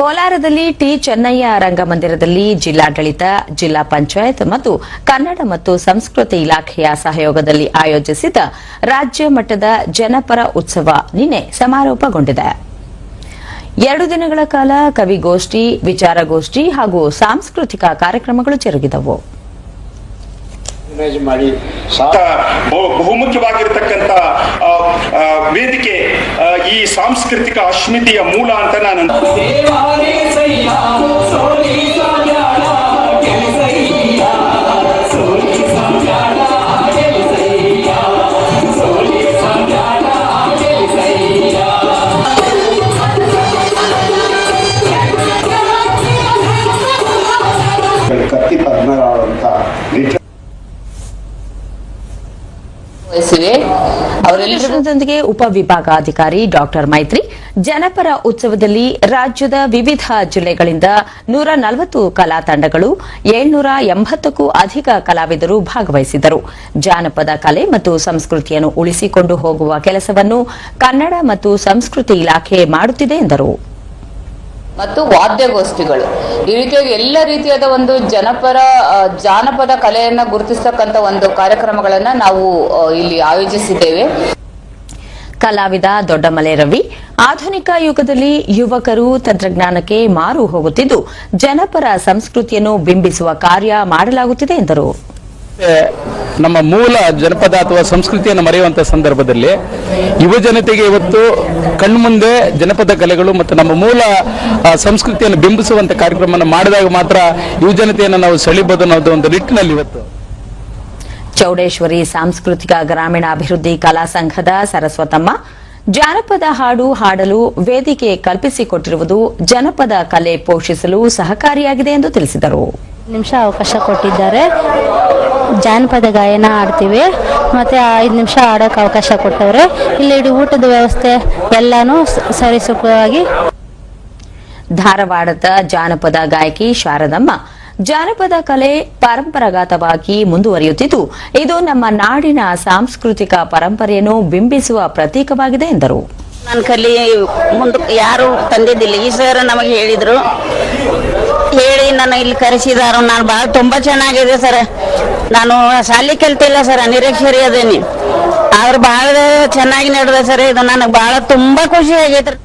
ಕೋಲಾರದಲ್ಲಿ ಟಿ ಚೆನ್ನಯ್ಯ ರಂಗಮಂದಿರದಲ್ಲಿ ಜಿಲ್ಲಾಡಳಿತ, ಜಿಲ್ಲಾ ಪಂಚಾಯತ್ ಮತ್ತು ಕನ್ನಡ ಮತ್ತು ಸಂಸ್ಕೃತಿ ಇಲಾಖೆಯ ಸಹಯೋಗದಲ್ಲಿ ಆಯೋಜಿಸಿದ ರಾಜ್ಯ ಮಟ್ಟದ ಜನಪರ ಉತ್ಸವ ನಿನ್ನೆ ಸಮಾರೋಪಗೊಂಡಿದೆ. ಎರಡು ದಿನಗಳ ಕಾಲ ಕವಿಗೋಷ್ಠಿ, ವಿಚಾರಗೋಷ್ಠಿ ಹಾಗೂ ಸಾಂಸ್ಕೃತಿಕ ಕಾರ್ಯಕ್ರಮಗಳು ಜರುಗಿದವು. ಮಾಡಿ ಬಹುಮುಖ್ಯವಾಗಿರತಕ್ಕಂತ ವೇದಿಕೆ ಈ ಸಾಂಸ್ಕೃತಿಕ ಅಸ್ಮಿತೆಯ ಮೂಲ ಅಂತ ನಾನು ವಹಿಸಿವೆ ಅವರೆಲ್ಲರೊಂದಿಗೆ ಉಪವಿಭಾಗಾಧಿಕಾರಿ ಡಾಕ್ಟರ್ ಮೈತ್ರಿ, ಜನಪರ ಉತ್ಸವದಲ್ಲಿ ರಾಜ್ಯದ ವಿವಿಧ ಜಿಲ್ಲೆಗಳಿಂದ ನೂರ ನಲವತ್ತು ಕಲಾ ತಂಡಗಳು, ಏಳ್ನೂರ ಎಂಬತ್ತಕ್ಕೂ ಅಧಿಕ ಕಲಾವಿದರು ಭಾಗವಹಿಸಿದ್ದರು. ಜಾನಪದ ಕಲೆ ಮತ್ತು ಸಂಸ್ಕೃತಿಯನ್ನು ಉಳಿಸಿಕೊಂಡು ಹೋಗುವ ಕೆಲಸವನ್ನು ಕನ್ನಡ ಮತ್ತು ಸಂಸ್ಕೃತಿ ಇಲಾಖೆ ಮಾಡುತ್ತಿದೆ ಎಂದರು. ಮತ್ತು ವಾದ್ಯಗೋಷ್ಠಿಗಳು. ಈ ರೀತಿಯಾಗಿ ಎಲ್ಲ ರೀತಿಯಾದ ಒಂದು ಜನಪರ ಜಾನಪದ ಕಲೆಯನ್ನ ಗುರುತಿಸ್ತಕ್ಕಂಥ ಒಂದು ಕಾರ್ಯಕ್ರಮಗಳನ್ನ ನಾವು ಇಲ್ಲಿ ಆಯೋಜಿಸಿದ್ದೇವೆ. ಕಲಾವಿದ ದೊಡ್ಡಮಲೆ ರವಿ ಆಧುನಿಕ ಯುಗದಲ್ಲಿ ಯುವಕರು ತಂತ್ರಜ್ಞಾನಕ್ಕೆ ಮಾರು ಹೋಗುತ್ತಿದ್ದು ಜನಪರ ಸಂಸ್ಕೃತಿಯನ್ನು ಬಿಂಬಿಸುವ ಕಾರ್ಯ ಮಾಡಲಾಗುತ್ತಿದೆ ಎಂದರು. ನಮ್ಮ ಮೂಲ ಜನಪದ ಅಥವಾ ಸಂಸ್ಕೃತಿಯನ್ನು ಮರೆಯುವಂಥ ಸಂದರ್ಭದಲ್ಲಿ ಯುವ ಜನತೆಗೆ ಇವತ್ತು ಕಣ್ಮುಂದೆ ಜನಪದ ಕಲೆಗಳು ಮತ್ತು ನಮ್ಮ ಮೂಲ ಸಂಸ್ಕೃತಿಯನ್ನು ಬಿಂಬಿಸುವಂತ ಕಾರ್ಯಕ್ರಮವನ್ನು ಮಾಡಿದಾಗ ಮಾತ್ರ ಯುವ ಜನತೆಯನ್ನು ನಾವು ಸೆಳಿಬೋದು ಅನ್ನೋದು ಒಂದು ನಿಟ್ಟಿನಲ್ಲಿ ಇವತ್ತು. ಚೌಡೇಶ್ವರಿ ಸಾಂಸ್ಕೃತಿಕ ಗ್ರಾಮೀಣಾಭಿವೃದ್ಧಿ ಕಲಾ ಸಂಘದ ಸರಸ್ವತಮ್ಮ, ಜಾನಪದ ಹಾಡು ಹಾಡಲು ವೇದಿಕೆ ಕಲ್ಪಿಸಿಕೊಟ್ಟಿರುವುದು ಜನಪದ ಕಲೆ ಪೋಷಿಸಲು ಸಹಕಾರಿಯಾಗಿದೆ ಎಂದು ತಿಳಿಸಿದರು. ನಿಮಿಷ ಅವಕಾಶ ಕೊಟ್ಟಿದ್ದಾರೆ. ಜಾನಪದ ಗಾಯನ ಆಡ್ತೀವಿ ಮತ್ತೆ ಐದು ನಿಮಿಷ ಆಡೋಕೆ ಅವಕಾಶ ಕೊಟ್ಟವ್ರೆ. ಇಲ್ಲಿ ಇಡೀ ಊಟದ ವ್ಯವಸ್ಥೆ ಎಲ್ಲಾನು ಸರಿ ಸರಿಸುಖವಾಗಿ ಧಾರವಾಡದ ಜಾನಪದ ಗಾಯಕಿ ಶಾರದಮ್ಮ ಜಾನಪದ ಕಲೆ ಪರಂಪರಾಗತವಾಗಿ ಮುಂದುವರಿಯುತ್ತಿದ್ದು ಇದು ನಮ್ಮ ನಾಡಿನ ಸಾಂಸ್ಕೃತಿಕ ಪರಂಪರೆಯನ್ನು ಬಿಂಬಿಸುವ ಪ್ರತೀಕವಾಗಿದೆ ಎಂದರು. ನನ್ನ ಕಲಿ ಮುಂದಕ್ಕೆ ಯಾರು ತಂದಿದ್ದಿಲ್ಲ. ಈ ಸರ್ ನಮಗೆ ಹೇಳಿದ್ರು. ಹೇಳಿ ನನ್ನ ಇಲ್ಲಿ ಕರೆಸಿದಾರ. ನಾನು ಬಹಳ ತುಂಬಾ ಚೆನ್ನಾಗಿದೆ ಸರ್. ನಾನು ಶಾಲೆ ಕಲ್ತಿಲ್ಲ ಸರ್, ನಿರೀಕ್ಷರಿ ಅದೇನಿ. ಆದ್ರೆ ಬಹಳ ಚೆನ್ನಾಗಿ ನಡೆದ ಸರ್. ಇದು ನನಗೆ ಬಹಳ ತುಂಬಾ ಖುಷಿ ಆಗೈತ್ರಿ